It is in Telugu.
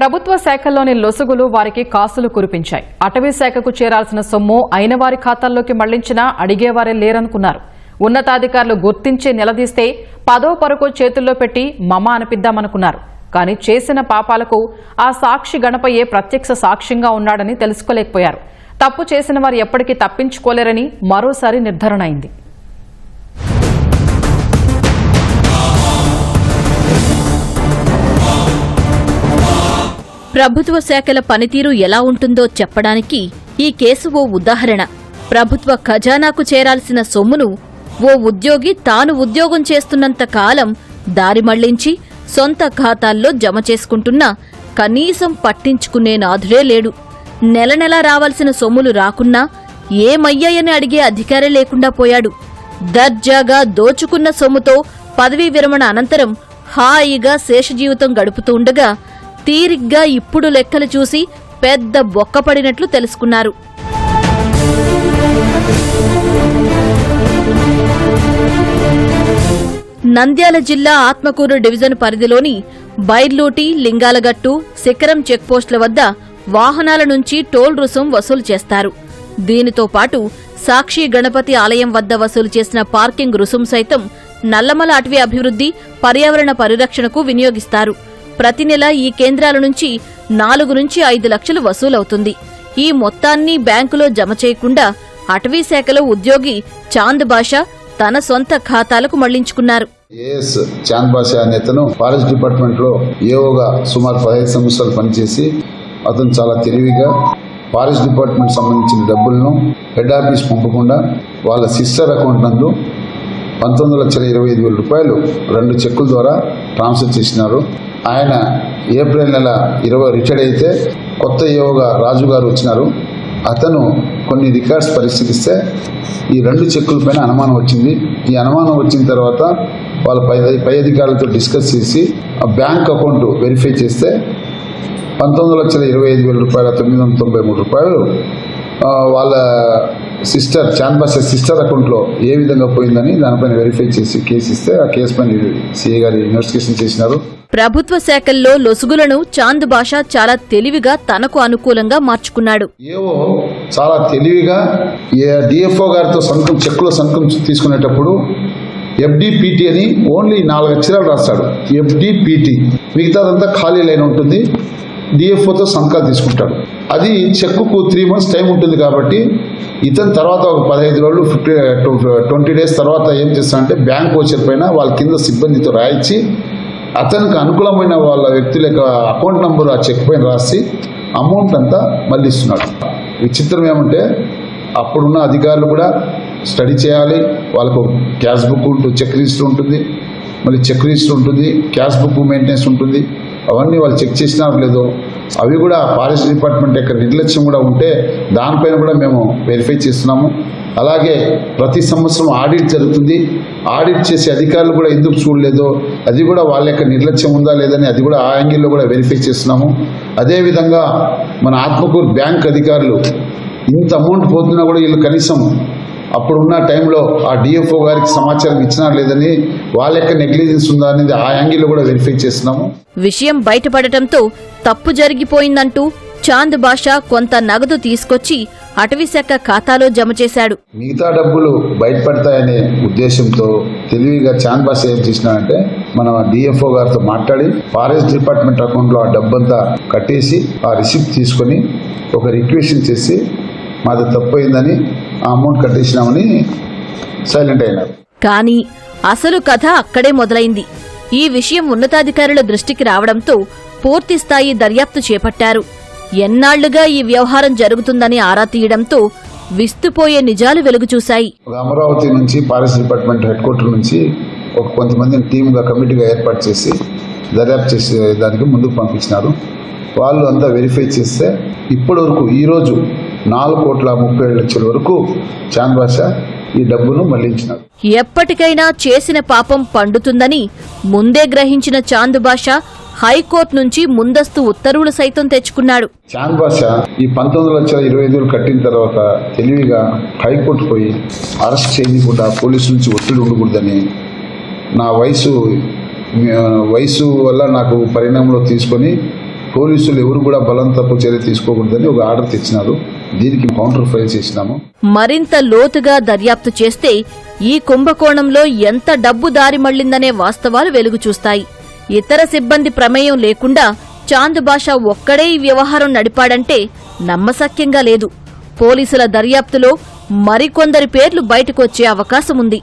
ప్రభుత్వ శాఖల్లోని లొసుగులు వారికి కాసులు కురిపించాయి. అటవీ శాఖకు చేరాల్సిన సొమ్ము అయిన వారి ఖాతాల్లోకి మళ్ళించినా అడిగేవారే లేరనుకున్నారు. ఉన్నతాధికారులు గుర్తించి నిలదీస్తే పదో పరుకో చేతుల్లో పెట్టి మమ అనిపిద్దామనుకున్నారు. కానీ చేసిన పాపాలకు ఆ సాక్షి గణపయ్యే ప్రత్యక్ష సాక్ష్యంగా ఉన్నాడని తెలుసుకోలేకపోయారు. తప్పు చేసిన వారు ఎప్పటికీ తప్పించుకోలేరని మరోసారి నిర్ధారణ అయింది. ప్రభుత్వ శాఖల పనితీరు ఎలా ఉంటుందో చెప్పడానికి ఈ కేసు ఓ ఉదాహరణ. ప్రభుత్వ ఖజానాకు చేరాల్సిన సొమ్మును ఓ ఉద్యోగి తాను ఉద్యోగం చేస్తున్నంత కాలం దారి మళ్ళించి సొంత ఖాతాల్లో జమ చేసుకుంటున్నా కనీసం పట్టించుకునే నాథుడే లేడు. నెల నెలా రావాల్సిన సొమ్ములు రాకున్నా ఏమయ్యాయని అడిగే అధికారే లేకుండా పోయాడు. దర్జాగా దోచుకున్న సొమ్ముతో పదవీ విరమణ అనంతరం హాయిగా శేషజీవితం గడుపుతూ ఉండగా తీరిగ్గా ఇప్పుడు లెక్కలు చూసి పెద్ద బొక్కపడినట్లు తెలుసుకున్నారు. నంద్యాల జిల్లా ఆత్మకూరు డివిజన్ పరిధిలోని బైర్లూటి లింగాలగట్టు శిఖరం చెక్పోస్టుల వద్ద వాహనాల నుంచి టోల్ రుసుం వసూలు చేస్తారు. దీనితో పాటు సాక్షి గణపతి ఆలయం వద్ద వసూలు చేసిన పార్కింగ్ రుసుం సైతం నల్లమల అటవీ అభివృద్ధి పర్యావరణ పరిరక్షణకు వినియోగిస్తారు. ప్రతి నెల ఈ కేంద్రాల నుంచి నాలుగు నుంచి ఐదు లక్షలు వసూలవుతుంది. ఈ మొత్తాన్ని బ్యాంకులో జమ చేయకుండా అటవీ శాఖలో ఉద్యోగి చాంద్ బాషా తన సొంత ఖాతాలకు మళ్ళించుకున్నారు. ఏఎస్ చాంద్ బాషా అనే అతను ఫారెస్ట్ డిపార్ట్మెంట్లో ఏఓగా సుమారు పదహైదు సంవత్సరాలు పనిచేసి అతను చాలా తెలివిగా ఫారెస్ట్ డిపార్ట్మెంట్ సంబంధించిన డబ్బులను హెడ్ ఆఫీస్ పంపకుండా వాళ్ళ సిస్టర్ అకౌంట్ నందు పంతొమ్మిది లక్షల ఇరవై ఐదు వేల రూపాయలు రెండు చెక్కుల ద్వారా ట్రాన్స్ఫర్ చేసినారు. ఆయన ఏప్రిల్ నెల ఇరవై రిటైర్డ్ అయితే కొత్త యోగా రాజు గారు వచ్చినారు. అతను కొన్ని రికార్డ్స్ పరిశీలిస్తే ఈ రెండు చెక్కుల పైన అనుమానం వచ్చింది. ఈ అనుమానం వచ్చిన తర్వాత వాళ్ళ పై పై అధికారులతో డిస్కస్ చేసి ఆ బ్యాంక్ అకౌంట్ వెరిఫై చేస్తే పంతొమ్మిది లక్షల ఇరవై ఐదు వేల రూపాయల తొమ్మిది వందల తొంభై మూడు రూపాయలు వాళ్ళ సిస్టర్ చాన్బాస్ సిస్టర్ అకౌంట్లో ఏ విధంగా పోయిందని దానిపైన వెరిఫై చేసి కేసు ఇస్తే ఆ కేసు పైన సిఏ గారు ఇన్వెస్టిగేషన్ చేసినారు. ప్రభుత్వ శాఖల్లో లొసుగులను చాంద్ బాషా చాలా తెలివిగా తనకు అనుకూలంగా మార్చుకున్నాడు. ఏవో చాలా తెలివిగా ఏ డిఎఫ్ఓ గారితో సంతకం చెక్కులో సంతకం తీసుకునేటప్పుడు ఎఫ్డిపిటి అని ఓన్లీ నాలుగు అక్షరాలు రాస్తాడు. ఎఫ్డిపిటి మిగతాదంతా ఖాళీ లైన్ ఉంటుంది. డిఎఫ్ఓతో సంతకాలు తీసుకుంటాడు. అది చెక్కుకు త్రీ మంత్స్ టైం ఉంటుంది కాబట్టి ఇతని తర్వాత ఒక పదహైదు రోజులు ఫిఫ్టీ ట్వంటీ డేస్ తర్వాత ఏం చేస్తానంటే బ్యాంక్ వచ్చర్ పైన వాళ్ళ కింద సిబ్బందితో రాయించి అతనికి అనుకూలమైన వాళ్ళ వ్యక్తుల యొక్క అకౌంట్ నంబర్ ఆ చెక్ పైన రాసి అమౌంట్ అంతా మళ్ళీ ఇస్తున్నాడు విచిత్రం ఏమంటే అప్పుడున్న అధికారులు కూడా స్టడీ చేయాలి వాళ్ళకు క్యాష్ బుక్ ఉంటుంది చెక్ రిజిస్టర్ ఉంటుంది మళ్ళీ చెక్ రిజిస్టర్ ఉంటుంది క్యాష్ బుక్ మెయింటెనెన్స్ ఉంటుంది అవన్నీ వాళ్ళు చెక్ చేసినారు లేదో అవి కూడా ఫారెస్ట్ డిపార్ట్మెంట్ యొక్క నిర్లక్ష్యం కూడా ఉంటే దానిపైన కూడా మేము వెరిఫై చేస్తున్నాము. అలాగే ప్రతి సంవత్సరం ఆడిట్ జరుగుతుంది. ఆడిట్ చేసే అధికారులు కూడా ఎందుకు చూడలేదో అది కూడా వాళ్ళ యొక్క నిర్లక్ష్యం ఉందా లేదని అది కూడా ఆ యాంగిల్లో కూడా వెరిఫై చేస్తున్నాము. అదేవిధంగా మన ఆత్మకూరు బ్యాంక్ అధికారులు ఇంత అమౌంట్ పోతున్నా కూడా వీళ్ళు కనీసం అప్పుడున్న టైంలో ఆ డిఎఫ్ఓ గారికి సమాచారం ఇచ్చినా లేదని వాళ్ళ యొక్క నెగ్లిజెన్స్ ఉందా అనేది ఆ యాంగిల్లో కూడా వెరిఫై చేస్తున్నాము. విషయం బయటపడటంతో తప్పు జరిగిపోయిందంటూ చాంద్ బాషా కొంత నగదు తీసుకొచ్చి అటవీశాఖ ఖాతాలో జమ చేశాడు. మిగతా డబ్బులు బయటపడతాయనే ఉద్దేశంతో తెలివిగా చాంద్ బాస్ ఏం చేసినాడంటే మన డిఎఫ్ఓ గారితో మాట్లాడి ఫారెస్ట్ డిపార్ట్మెంట్ అకౌంట్లో ఆ డబ్బంతా కట్టేసి ఆ రిసిప్ట్ తీసుకొని ఒక రిక్వెషన్ చేసి మాది తప్పు అయిందని ఆ అమౌంట్ కట్టేసినామని సైలెంట్ అయినారు. కానీ అసలు కథ అక్కడే మొదలైంది. ఈ విషయం ఉన్నతాధికారుల దృష్టికి రావడంతో పూర్తిస్థాయి దర్యాప్తు చేపట్టారు. ఎన్నాళ్ళుగా ఈ వ్యవహారం జరుగుతుందని ఆరా తీయడంతో విస్తుపోయే నిజాలు వెలుగుచూశాయి అమరావతి నుంచి ఫారెస్ట్ డిపార్ట్మెంట్ హెడ్ క్వార్టర్ నుంచి ఒక కొంతమందిని టీమ్గా కమిటీగా ఏర్పాటు చేసి దర్యాప్తు చేసే దానికి ముందుకు పంపించినారు. వాళ్ళు అంతా వెరిఫై చేస్తే ఇప్పటి వరకు ఈరోజు నాలుగు కోట్ల ముప్పై ఏడు లక్షల వరకు చాంద్ బాషా ఈ డబ్బును మళ్ళించినారు. ఎప్పటికైనా చేసిన పాపం పండుతుందని ముందే గ్రహించిన చాంద్ బాషా హైకోర్టు నుంచి ముందస్తు ఉత్తర్వులు సైతం తెచ్చుకున్నాడు. ఈ పంతొమ్మిది లక్షల ఇరవై ఐదు కట్టిన తర్వాత తెలివిగా హైకోర్టు పోయి అరెస్ట్ చేయకుండా పోలీసు నుంచి ఒత్తిడి ఉండకూడదని నా వయసు వయసు వల్ల నాకు పరిణామంలో తీసుకొని పోలీసులు ఎవరు కూడా బలంతపు చర్య తీసుకోకూడదని ఒక ఆర్డర్ తెచ్చినారు. దీనికి కౌంటర్ ఫైల్ చేసినాము. మరింత లోతుగా దర్యాప్తు చేస్తే ఈ కుంభకోణంలో ఎంత డబ్బు దారి మళ్ళిందనే వాస్తవాలు వెలుగు చూస్తాయి ఇతర సిబ్బంది ప్రమేయం లేకుండా చాందుబాషా ఒక్కడే ఈ వ్యవహారం నడిపాడంటే నమ్మశక్యంగా లేదు. పోలీసుల దర్యాప్తులో మరికొందరి పేర్లు బయటకొచ్చే అవకాశముంది.